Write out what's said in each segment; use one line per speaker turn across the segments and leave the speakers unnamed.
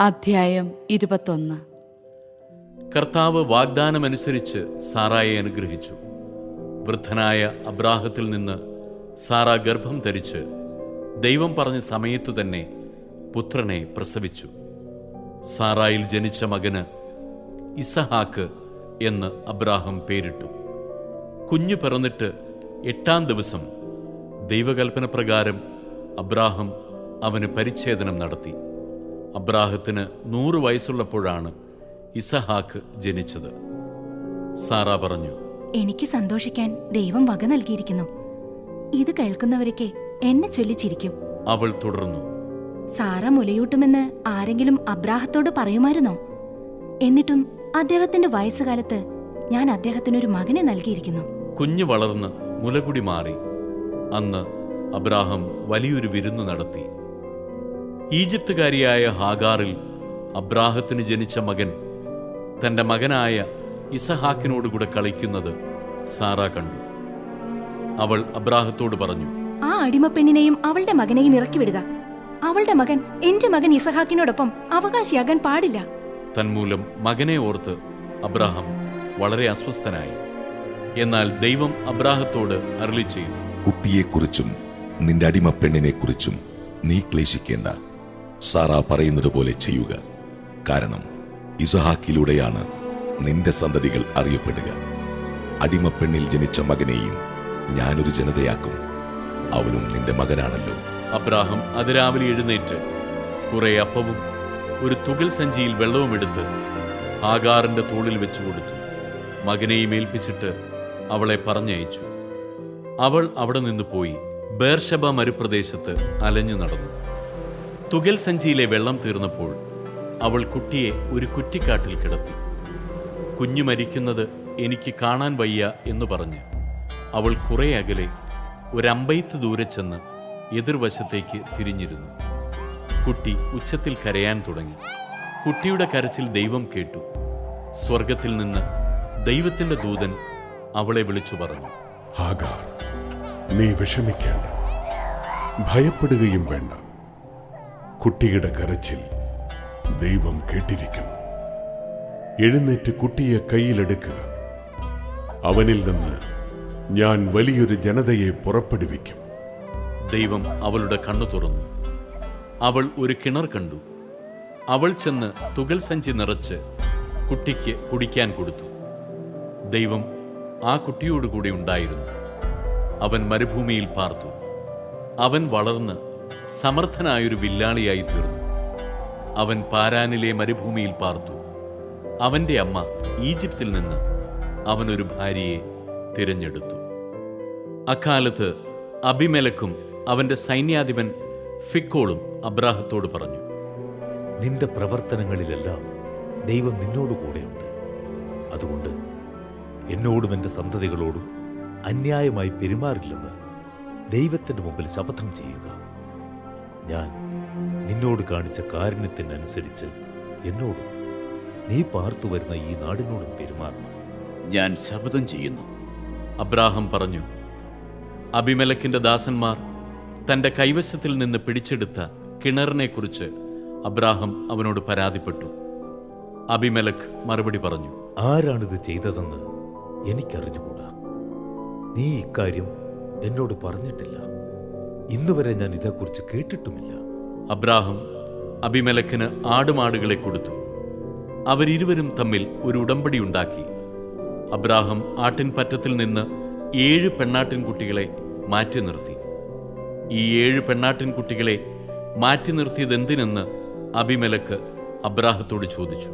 അധ്യായം ഇരുപത്തൊന്ന്.
കർത്താവ് വാഗ്ദാനമനുസരിച്ച് സാറായെ അനുഗ്രഹിച്ചു. വൃദ്ധനായ അബ്രാഹത്തിൽ നിന്ന് സാറ ഗർഭം ധരിച്ച് ദൈവം പറഞ്ഞ സമയത്തു തന്നെ പുത്രനെ പ്രസവിച്ചു. സാറായിൽ ജനിച്ച മകന് ഇസഹാക്ക് എന്ന് അബ്രാഹം പേരിട്ടു. കുഞ്ഞു പിറന്നിട്ട് എട്ടാം ദിവസം ദൈവകൽപ്പന പ്രകാരം അബ്രാഹം അവന് പരിച്ഛേദനം നടത്തി. അബ്രാഹത്തിന് നൂറ് വയസ്സുള്ളപ്പോഴാണ് ഇസഹാക്ക് ജനിച്ചത്. സാറ പറഞ്ഞു
എനിക്ക് സന്തോഷിക്കാൻ ദൈവം വക നൽകിയിരിക്കുന്നു. ഇത് കേൾക്കുന്നവരൊക്കെ എന്നെ ചൊല്ലിച്ചിരിക്കും.
അവൾ തുടർന്നു
സാറ മുലയൂട്ടുമെന്ന് ആരെങ്കിലും അബ്രാഹത്തോട് പറയുമായിരുന്നോ? എന്നിട്ടും അദ്ദേഹത്തിന്റെ വയസ്സുകാലത്ത് ഞാൻ അദ്ദേഹത്തിനൊരു മകനെ നൽകിയിരിക്കുന്നു.
കുഞ്ഞു വളർന്ന് മുലകുടി മാറി. അന്ന് അബ്രാഹം വലിയൊരു വിരുന്നു നടത്തി. ഈജിപ്തുകാരിയായ ഹാഗാറിൽ അബ്രാഹത്തിന് ജനിച്ച മകൻ തന്റെ മകനായ ഇസഹാക്കിനോടുകൂടെ കളിക്കുന്നത് സാറ കണ്ടു. അവൾ അബ്രാഹത്തോട് പറഞ്ഞു
ആ അടിമപ്പെണ്ണിനെയും അവളുടെ മകനെയും ഇറക്കി വിടുക. അവളുടെ മകൻ എന്റെ മകൻ ഇസഹാക്കിനോടൊപ്പം അവകാശിയാകാൻ പാടില്ല.
തന്മൂലം മകനെ ഓർത്ത് അബ്രാഹം വളരെ അസ്വസ്ഥനായി. എന്നാൽ ദൈവം അബ്രാഹത്തോട് അരളി ചെയ്തു
കുട്ടിയെക്കുറിച്ചും നിന്റെ അടിമപ്പെണ്ണിനെക്കുറിച്ചും നീ ക്ലേശിക്കേണ്ട. സാറ പറയുന്നത് പോലെ ചെയ്യുക. കാരണം ഇസഹാക്കിലൂടെയാണ് നിന്റെ സന്തതികൾ അറിയപ്പെടുക. അടിമപ്പെണ്ണിൽ ജനിച്ച മകനെയും ഞാനൊരു ജനതയാക്കും. അവനും നിന്റെ മകനാണല്ലോ.
അബ്രാഹം അതിരാവിലെ എഴുന്നേറ്റ് കുറെ അപ്പവും ഒരു തുകൽ സഞ്ചിയിൽ വെള്ളവും എടുത്ത് ഹാഗാറിന്റെ തോളിൽ വെച്ചു കൊടുത്തു. മകനെയും ഏൽപ്പിച്ചിട്ട് അവളെ പറഞ്ഞയച്ചു. അവൾ അവിടെ നിന്ന് പോയി ബേർഷബ മരുപ്രദേശത്ത് അലഞ്ഞു നടന്നു. തുകൽ സഞ്ചിയിലെ വെള്ളം തീർന്നപ്പോൾ അവൾ കുട്ടിയെ ഒരു കുറ്റിക്കാട്ടിൽ കിടത്തി. കുഞ്ഞു മരിക്കുന്നത് എനിക്ക് കാണാൻ വയ്യ എന്ന് പറഞ്ഞ് അവൾ കുറെ അകലെ ഒരമ്പയത്ത് ദൂരെ ചെന്ന് എതിർവശത്തേക്ക് തിരിഞ്ഞിരുന്നു. കുട്ടി ഉച്ചത്തിൽ കരയാൻ തുടങ്ങി. കുട്ടിയുടെ കരച്ചിൽ ദൈവം കേട്ടു. സ്വർഗത്തിൽ നിന്ന് ദൈവത്തിന്റെ ദൂതൻ അവളെ വിളിച്ചു പറഞ്ഞു.
ഹാഗാർ നീ വിഷമിക്കേണ്ട. ഭയപ്പെടുകയും വേണ്ട. കുട്ടിയുടെ കരച്ചിൽ ദൈവം കേട്ടിരിക്കുന്നു. എഴുന്നേറ്റ് കുട്ടിയെ കയ്യിലെടുക്കുക. അവനിൽ നിന്ന് ഞാൻ വലിയൊരു ജനതയെ പുറപ്പെടുവിക്കും.
ദൈവം അവളുടെ കണ്ണു തുറന്നു. അവൾ ഒരു കിണർ കണ്ടു. അവൾ ചെന്ന് തുകൽ സഞ്ചി നിറച്ച് കുട്ടിക്ക് കുടിക്കാൻ കൊടുത്തു. ദൈവം ആ കുട്ടിയോടുകൂടി ഉണ്ടായിരുന്നു. അവൻ മരുഭൂമിയിൽ പാർത്തു. അവൻ വളർന്ന് സമർത്ഥനായൊരു വില്ലാളിയായി തീർന്നു. അവൻ പാരാനിലെ മരുഭൂമിയിൽ പാർത്തു. അവന്റെ അമ്മ ഈജിപ്തിൽ നിന്ന് അവനൊരു ഭാര്യയെ തിരഞ്ഞെടുത്തു. അക്കാലത്ത് അഭിമലക്കും അവന്റെ സൈന്യാധിപൻ ഫിക്കോളും അബ്രാഹത്തോട് പറഞ്ഞു
നിന്റെ പ്രവർത്തനങ്ങളിലെല്ലാം ദൈവം നിന്നോട് കൂടെയുണ്ട്. അതുകൊണ്ട് എന്നോടും എന്റെ സന്തതികളോടും അന്യായമായി പെരുമാറില്ലെന്ന് ദൈവത്തിന്റെ മുമ്പിൽ ശപഥം ചെയ്യുക. ഞാൻ നിന്നോട് കാണിച്ച കാരുണ്യത്തിനനുസരിച്ച് എന്നോടും നീ പാർത്തു വരുന്ന ഈ നാടിനോടും പെരുമാറണം.
ഞാൻ ശപഥം ചെയ്യുന്നു.
അബ്രാഹം പറഞ്ഞു അഭിമലക്കിന്റെ ദാസന്മാർ തന്റെ കൈവശത്തിൽ നിന്ന് പിടിച്ചെടുത്ത കിണറിനെക്കുറിച്ച് അബ്രാഹം അവനോട് പരാതിപ്പെട്ടു. അഭിമലക് മറുപടി പറഞ്ഞു
ആരാണിത് ചെയ്തതെന്ന് എനിക്കറിഞ്ഞുകൂടാ. നീ ഇക്കാര്യം എന്നോട് പറഞ്ഞിട്ടില്ല. ഇന്നുവരെ ഞാൻ ഇതേക്കുറിച്ച് കേട്ടിട്ടുമില്ല.
അബ്രാഹം അഭിമലക്കിന് ആടുമാടുകളെ കൊടുത്തു. അവരിരുവരും തമ്മിൽ ഒരു ഉടമ്പടി ഉണ്ടാക്കി. അബ്രാഹം ആട്ടിൻപറ്റത്തിൽ നിന്ന് ഏഴ് പെണ്ണാട്ടിൻകുട്ടികളെ മാറ്റി നിർത്തി. ഈ ഏഴ് പെണ്ണാട്ടിൻകുട്ടികളെ മാറ്റി നിർത്തിയതെന്തിനെന്ന് അഭിമലക്ക് അബ്രാഹത്തോട് ചോദിച്ചു.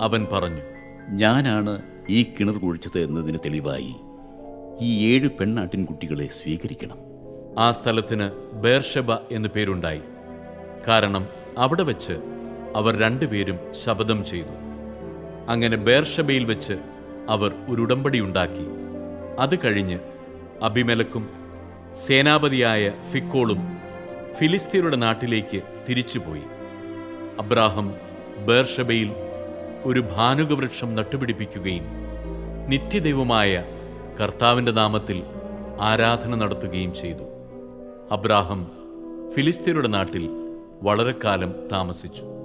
അവൻ പറഞ്ഞു
ഞാനാണ് ഈ കിണർ കുഴിച്ചത് എന്നതിന് തെളിവായി ഈ ഏഴ് പെണ്ണാട്ടിൻകുട്ടികളെ സ്വീകരിക്കണം.
ആ സ്ഥലത്തിന് ബേർഷബ എന്നു പേരുണ്ടായി. കാരണം അവിടെ വച്ച് അവർ രണ്ടുപേരും ശപഥം ചെയ്തു. അങ്ങനെ ബേർഷബയിൽ വെച്ച് അവർ ഒരു ഉടമ്പടി ഉണ്ടാക്കി. അത് കഴിഞ്ഞ് അഭിമലക്കും സേനാപതിയായ ഫിക്കോളും ഫിലിസ്തീനയുടെ നാട്ടിലേക്ക് തിരിച്ചുപോയി. അബ്രാഹം ബേർഷബയിൽ ഒരു ഭാനുകവൃക്ഷം നട്ടുപിടിപ്പിക്കുകയും നിത്യദൈവമായ കർത്താവിന്റെ നാമത്തിൽ ആരാധന നടത്തുകയും ചെയ്തു. അബ്രാഹം ഫിലിസ്തീനയുടെ നാട്ടിൽ വളരെ കാലം താമസിച്ചു.